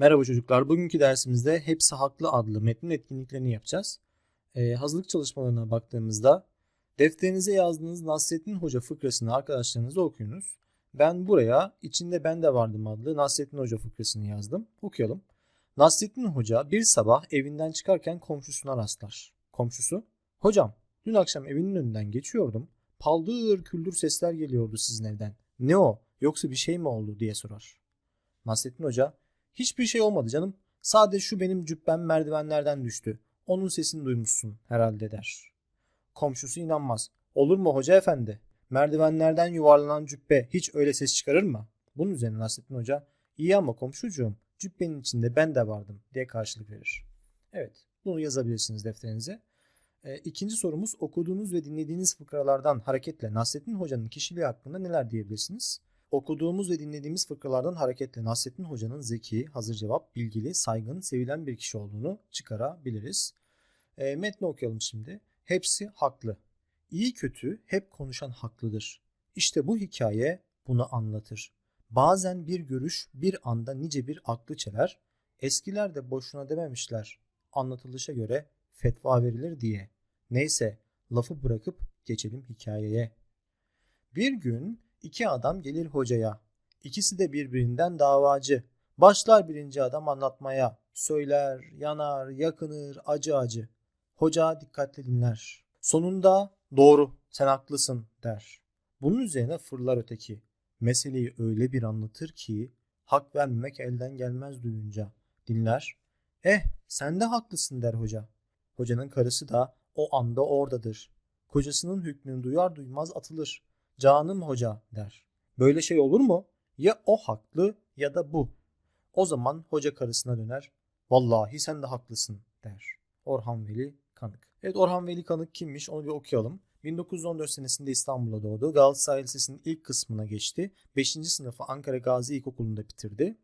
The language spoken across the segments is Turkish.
Merhaba çocuklar. Bugünkü dersimizde Hepsi Haklı adlı metnin etkinliklerini yapacağız. Ee, hazırlık çalışmalarına baktığımızda defterinize yazdığınız Nasrettin Hoca fıkrasını arkadaşlarınızla okuyunuz. Ben buraya içinde ben de vardım adlı Nasrettin Hoca fıkrasını yazdım. Okuyalım. Nasrettin Hoca bir sabah evinden çıkarken komşusuna rastlar. Komşusu, hocam dün akşam evinin önünden geçiyordum. Paldır küldür sesler geliyordu sizin evden. Ne o? Yoksa bir şey mi oldu diye sorar. Nasrettin Hoca, hiçbir şey olmadı canım. Sadece şu benim cübbem merdivenlerden düştü. Onun sesini duymuşsun herhalde der. Komşusu inanmaz. Olur mu hoca efendi? Merdivenlerden yuvarlanan cübbe hiç öyle ses çıkarır mı? Bunun üzerine Nasrettin Hoca, iyi ama komşucuğum cübbenin içinde ben de vardım diye karşılık verir. Evet bunu yazabilirsiniz defterinize. E, ikinci sorumuz okuduğunuz ve dinlediğiniz fıkralardan hareketle Nasrettin Hoca'nın kişiliği hakkında neler diyebilirsiniz? Okuduğumuz ve dinlediğimiz fıkralardan hareketle Nasrettin Hoca'nın zeki, hazır cevap, bilgili, saygın, sevilen bir kişi olduğunu çıkarabiliriz. E, metni okuyalım şimdi. Hepsi haklı. İyi kötü hep konuşan haklıdır. İşte bu hikaye bunu anlatır. Bazen bir görüş bir anda nice bir aklı çeler. Eskiler de boşuna dememişler. Anlatılışa göre fetva verilir diye. Neyse lafı bırakıp geçelim hikayeye. Bir gün iki adam gelir hocaya. İkisi de birbirinden davacı. Başlar birinci adam anlatmaya. Söyler, yanar, yakınır, acı acı. Hoca dikkatli dinler. Sonunda doğru sen haklısın der. Bunun üzerine fırlar öteki. Meseleyi öyle bir anlatır ki hak vermemek elden gelmez duyunca. Dinler. Eh sen de haklısın der hoca. Hocanın karısı da o anda oradadır. Kocasının hükmünü duyar duymaz atılır. Canım hoca der. Böyle şey olur mu? Ya o haklı ya da bu. O zaman hoca karısına döner. Vallahi sen de haklısın der. Orhan Veli Kanık. Evet Orhan Veli Kanık kimmiş onu bir okuyalım. 1914 senesinde İstanbul'a doğdu. Galatasaray Lisesi'nin ilk kısmına geçti. 5. sınıfı Ankara Gazi İlkokulu'nda bitirdi.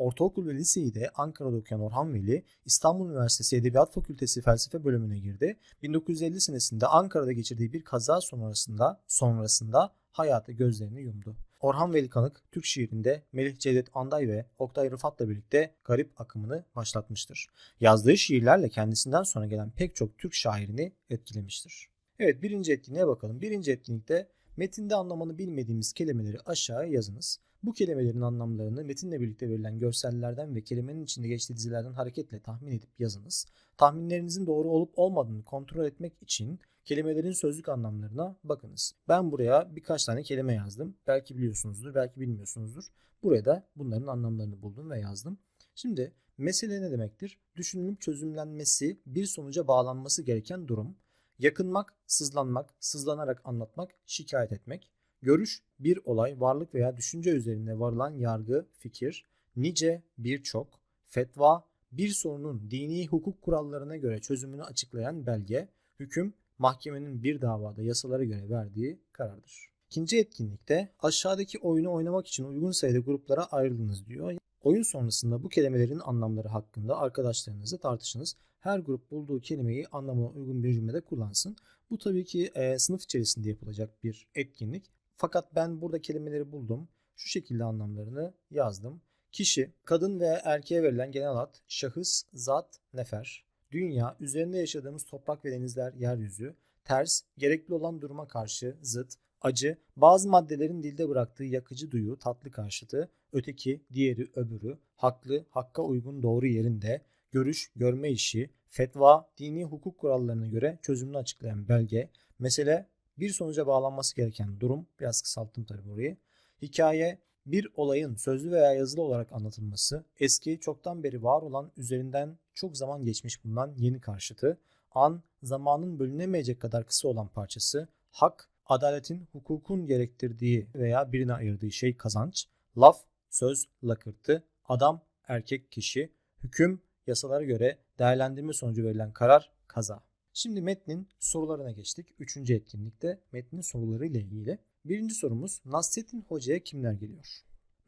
Ortaokul ve liseyi de Ankara'da okuyan Orhan Veli, İstanbul Üniversitesi Edebiyat Fakültesi Felsefe bölümüne girdi. 1950 senesinde Ankara'da geçirdiği bir kaza sonrasında sonrasında hayata gözlerini yumdu. Orhan Veli Kanık, Türk şiirinde Melih Cevdet Anday ve Oktay Rıfat'la birlikte garip akımını başlatmıştır. Yazdığı şiirlerle kendisinden sonra gelen pek çok Türk şairini etkilemiştir. Evet birinci etkinliğe bakalım. Birinci etkinlikte metinde anlamını bilmediğimiz kelimeleri aşağıya yazınız. Bu kelimelerin anlamlarını metinle birlikte verilen görsellerden ve kelimenin içinde geçtiği dizilerden hareketle tahmin edip yazınız. Tahminlerinizin doğru olup olmadığını kontrol etmek için kelimelerin sözlük anlamlarına bakınız. Ben buraya birkaç tane kelime yazdım. Belki biliyorsunuzdur, belki bilmiyorsunuzdur. Buraya da bunların anlamlarını buldum ve yazdım. Şimdi mesele ne demektir? Düşünülüp çözümlenmesi, bir sonuca bağlanması gereken durum. Yakınmak, sızlanmak, sızlanarak anlatmak, şikayet etmek. Görüş, bir olay, varlık veya düşünce üzerinde varılan yargı, fikir. Nice, birçok. Fetva, bir sorunun dini hukuk kurallarına göre çözümünü açıklayan belge. Hüküm, mahkemenin bir davada yasalara göre verdiği karardır. İkinci etkinlikte aşağıdaki oyunu oynamak için uygun sayıda gruplara ayrılınız diyor. Oyun sonrasında bu kelimelerin anlamları hakkında arkadaşlarınızla tartışınız. Her grup bulduğu kelimeyi anlamına uygun bir cümlede kullansın. Bu tabii ki e, sınıf içerisinde yapılacak bir etkinlik. Fakat ben burada kelimeleri buldum. Şu şekilde anlamlarını yazdım. Kişi, kadın veya erkeğe verilen genel ad, şahıs, zat, nefer. Dünya, üzerinde yaşadığımız toprak ve denizler, yeryüzü. Ters, gerekli olan duruma karşı, zıt. Acı, bazı maddelerin dilde bıraktığı yakıcı duyu, tatlı karşıtı. Öteki, diğeri, öbürü. Haklı, hakka uygun doğru yerinde. Görüş, görme işi. Fetva, dini hukuk kurallarına göre çözümünü açıklayan belge. Mesele, bir sonuca bağlanması gereken durum. Biraz kısalttım tabii burayı. Hikaye, bir olayın sözlü veya yazılı olarak anlatılması, eski, çoktan beri var olan, üzerinden çok zaman geçmiş bulunan yeni karşıtı, an, zamanın bölünemeyecek kadar kısa olan parçası, hak, adaletin, hukukun gerektirdiği veya birine ayırdığı şey kazanç, laf, söz, lakırtı, adam, erkek kişi, hüküm, yasalara göre değerlendirme sonucu verilen karar, kaza. Şimdi metnin sorularına geçtik. Üçüncü etkinlikte metnin soruları ile ilgili. Birinci sorumuz Nasrettin Hoca'ya kimler geliyor?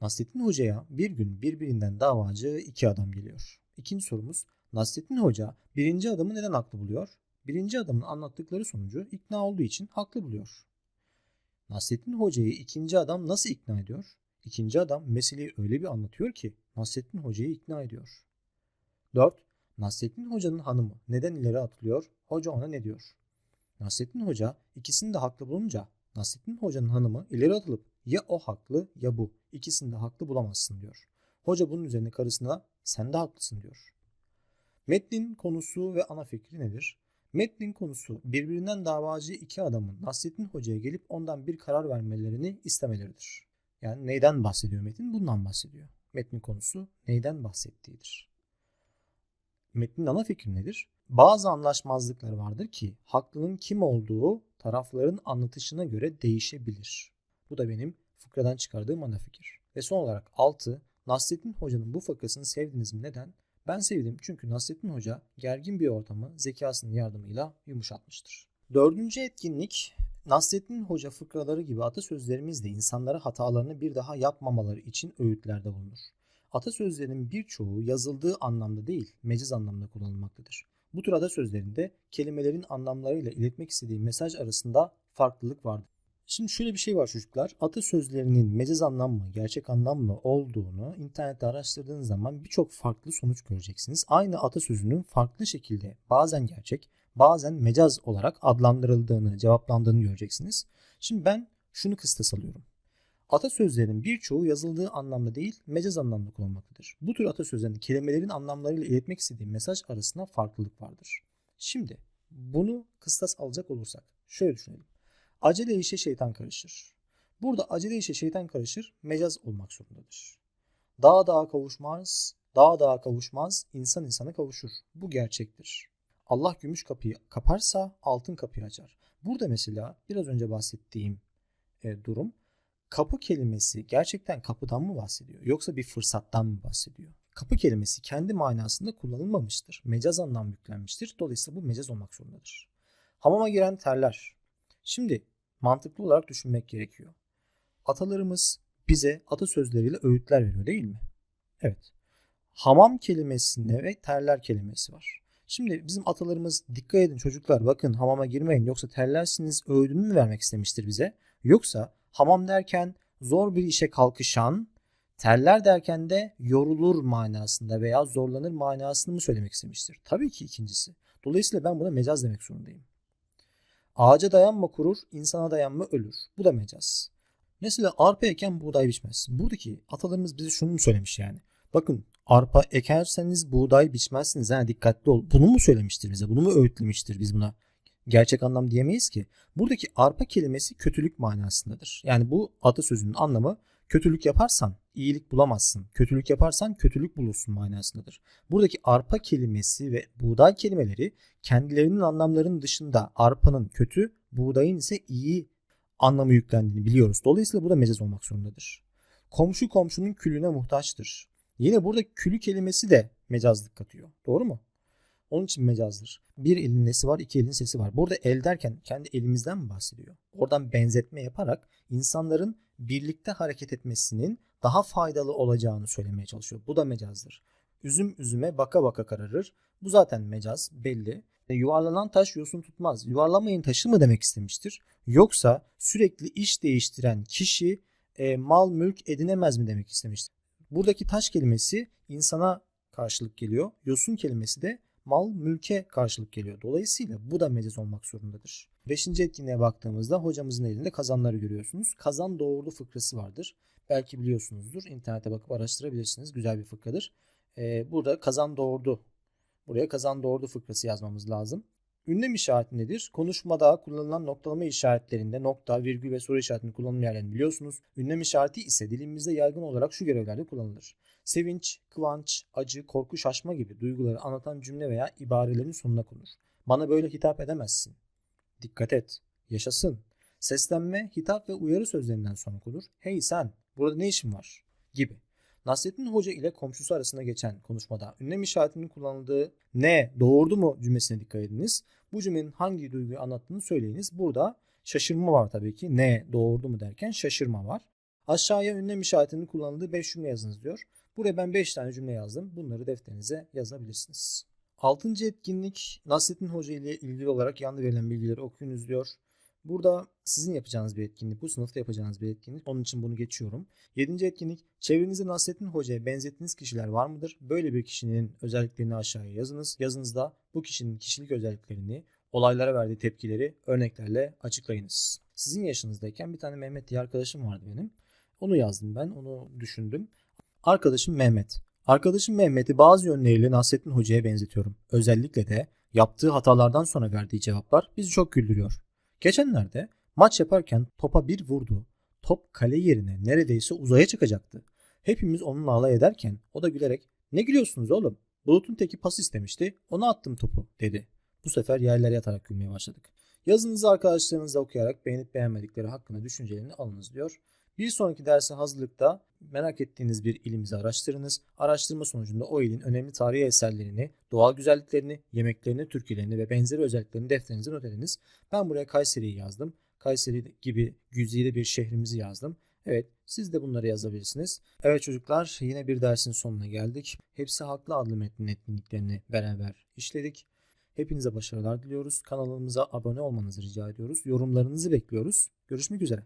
Nasrettin Hoca'ya bir gün birbirinden davacı iki adam geliyor. İkinci sorumuz Nasrettin Hoca birinci adamı neden haklı buluyor? Birinci adamın anlattıkları sonucu ikna olduğu için haklı buluyor. Nasrettin Hoca'yı ikinci adam nasıl ikna ediyor? İkinci adam meseleyi öyle bir anlatıyor ki Nasrettin Hoca'yı ikna ediyor. 4. Nasrettin Hoca'nın hanımı neden ileri atılıyor? Hoca ona ne diyor? Nasrettin Hoca ikisini de haklı bulunca Nasrettin Hoca'nın hanımı ileri atılıp ya o haklı ya bu. İkisini de haklı bulamazsın diyor. Hoca bunun üzerine karısına sen de haklısın diyor. Metnin konusu ve ana fikri nedir? Metnin konusu birbirinden davacı iki adamın Nasrettin Hoca'ya gelip ondan bir karar vermelerini istemeleridir. Yani neyden bahsediyor metin? Bundan bahsediyor. Metnin konusu neyden bahsettiğidir. Metnin ana fikri nedir? Bazı anlaşmazlıklar vardır ki haklının kim olduğu tarafların anlatışına göre değişebilir. Bu da benim fıkradan çıkardığım ana fikir. Ve son olarak 6. Nasrettin Hoca'nın bu fıkrasını sevdiniz mi? Neden? Ben sevdim çünkü Nasrettin Hoca gergin bir ortamı zekasının yardımıyla yumuşatmıştır. Dördüncü etkinlik Nasrettin Hoca fıkraları gibi atasözlerimizle insanlara hatalarını bir daha yapmamaları için öğütlerde bulunur. Atasözlerinin birçoğu yazıldığı anlamda değil, mecaz anlamda kullanılmaktadır. Bu tür atasözlerinde kelimelerin anlamlarıyla iletmek istediği mesaj arasında farklılık vardır. Şimdi şöyle bir şey var çocuklar. Atasözlerinin mecaz anlam mı, gerçek anlam mı olduğunu internette araştırdığınız zaman birçok farklı sonuç göreceksiniz. Aynı atasözünün farklı şekilde bazen gerçek, bazen mecaz olarak adlandırıldığını, cevaplandığını göreceksiniz. Şimdi ben şunu kıstas alıyorum. Atasözlerin birçoğu yazıldığı anlamda değil, mecaz anlamda kullanılmaktadır. Bu tür atasözlerin kelimelerin anlamlarıyla iletmek istediği mesaj arasında farklılık vardır. Şimdi bunu kıstas alacak olursak şöyle düşünelim. Acele işe şeytan karışır. Burada acele işe şeytan karışır mecaz olmak zorundadır. Dağ dağa kavuşmaz, dağ dağa kavuşmaz, insan insana kavuşur. Bu gerçektir. Allah gümüş kapıyı kaparsa altın kapıyı açar. Burada mesela biraz önce bahsettiğim e, durum kapı kelimesi gerçekten kapıdan mı bahsediyor yoksa bir fırsattan mı bahsediyor? Kapı kelimesi kendi manasında kullanılmamıştır. Mecaz anlam yüklenmiştir. Dolayısıyla bu mecaz olmak zorundadır. Hamama giren terler. Şimdi mantıklı olarak düşünmek gerekiyor. Atalarımız bize atasözleriyle öğütler veriyor değil mi? Evet. Hamam kelimesinde ve terler kelimesi var. Şimdi bizim atalarımız dikkat edin çocuklar bakın hamama girmeyin yoksa terlersiniz öğüdünü mü vermek istemiştir bize? Yoksa hamam derken zor bir işe kalkışan, terler derken de yorulur manasında veya zorlanır manasını mı söylemek istemiştir? Tabii ki ikincisi. Dolayısıyla ben buna mecaz demek zorundayım. Ağaca dayanma kurur, insana dayanma ölür. Bu da mecaz. Mesela arpa eken buğday biçmez. Buradaki atalarımız bize şunu mu söylemiş yani? Bakın arpa ekerseniz buğday biçmezsiniz. Ha, dikkatli ol. Bunu mu söylemiştir bize? Bunu mu öğütlemiştir biz buna? Gerçek anlam diyemeyiz ki. Buradaki arpa kelimesi kötülük manasındadır. Yani bu atasözünün anlamı kötülük yaparsan iyilik bulamazsın. Kötülük yaparsan kötülük bulursun manasındadır. Buradaki arpa kelimesi ve buğday kelimeleri kendilerinin anlamlarının dışında arpanın kötü, buğdayın ise iyi anlamı yüklendiğini biliyoruz. Dolayısıyla bu da mecaz olmak zorundadır. Komşu komşunun külüne muhtaçtır. Yine burada külü kelimesi de mecazlık katıyor. Doğru mu? Onun için mecazdır. Bir elin nesi var, iki elin sesi var. Burada el derken kendi elimizden mi bahsediyor? Oradan benzetme yaparak insanların birlikte hareket etmesinin daha faydalı olacağını söylemeye çalışıyor. Bu da mecazdır. Üzüm üzüme baka baka kararır. Bu zaten mecaz belli. E, yuvarlanan taş yosun tutmaz. Yuvarlamayın taşı mı demek istemiştir? Yoksa sürekli iş değiştiren kişi e, mal mülk edinemez mi demek istemiştir? Buradaki taş kelimesi insana karşılık geliyor. Yosun kelimesi de mal mülke karşılık geliyor. Dolayısıyla bu da mecaz olmak zorundadır. Beşinci etkinliğe baktığımızda hocamızın elinde kazanları görüyorsunuz. Kazan doğurdu fıkrası vardır. Belki biliyorsunuzdur. İnternete bakıp araştırabilirsiniz. Güzel bir fıkradır. Ee, burada kazan doğurdu. Buraya kazan doğurdu fıkrası yazmamız lazım. Ünlem işareti nedir? Konuşmada kullanılan noktalama işaretlerinde nokta, virgül ve soru işaretinin kullanım yerlerini biliyorsunuz. Ünlem işareti ise dilimizde yaygın olarak şu görevlerde kullanılır. Sevinç, kıvanç, acı, korku, şaşma gibi duyguları anlatan cümle veya ibarelerin sonuna konur. Bana böyle hitap edemezsin. Dikkat et. Yaşasın. Seslenme, hitap ve uyarı sözlerinden sonra konur. Hey sen, burada ne işin var? Gibi. Nasrettin Hoca ile komşusu arasında geçen konuşmada ünlem işaretinin kullanıldığı ne doğurdu mu cümlesine dikkat ediniz. Bu cümlenin hangi duyguyu anlattığını söyleyiniz. Burada şaşırma var tabii ki. Ne doğurdu mu derken şaşırma var. Aşağıya ünlem işaretinin kullanıldığı 5 cümle yazınız diyor. Buraya ben 5 tane cümle yazdım. Bunları defterinize yazabilirsiniz. Altıncı etkinlik Nasrettin Hoca ile ilgili olarak yanında verilen bilgileri okuyunuz diyor. Burada sizin yapacağınız bir etkinlik, bu sınıfta yapacağınız bir etkinlik. Onun için bunu geçiyorum. Yedinci etkinlik, çevrenizde Nasrettin Hoca'ya benzettiğiniz kişiler var mıdır? Böyle bir kişinin özelliklerini aşağıya yazınız. Yazınızda bu kişinin kişilik özelliklerini, olaylara verdiği tepkileri örneklerle açıklayınız. Sizin yaşınızdayken bir tane Mehmet diye arkadaşım vardı benim. Onu yazdım ben, onu düşündüm. Arkadaşım Mehmet. Arkadaşım Mehmet'i bazı yönleriyle Nasrettin Hoca'ya benzetiyorum. Özellikle de yaptığı hatalardan sonra verdiği cevaplar bizi çok güldürüyor. Geçenlerde maç yaparken topa bir vurdu. Top kale yerine neredeyse uzaya çıkacaktı. Hepimiz onunla alay ederken o da gülerek ne gülüyorsunuz oğlum? Bulut'un teki pas istemişti. Ona attım topu dedi. Bu sefer yerlere yatarak gülmeye başladık. Yazınızı arkadaşlarınızla okuyarak beğenip beğenmedikleri hakkında düşüncelerini alınız diyor. Bir sonraki derse hazırlıkta merak ettiğiniz bir ilimizi araştırınız. Araştırma sonucunda o ilin önemli tarihi eserlerini, doğal güzelliklerini, yemeklerini, türkülerini ve benzeri özelliklerini defterinize not ediniz. Ben buraya Kayseri'yi yazdım. Kayseri gibi güzide bir şehrimizi yazdım. Evet siz de bunları yazabilirsiniz. Evet çocuklar yine bir dersin sonuna geldik. Hepsi Haklı adlı metnin etkinliklerini beraber işledik. Hepinize başarılar diliyoruz. Kanalımıza abone olmanızı rica ediyoruz. Yorumlarınızı bekliyoruz. Görüşmek üzere.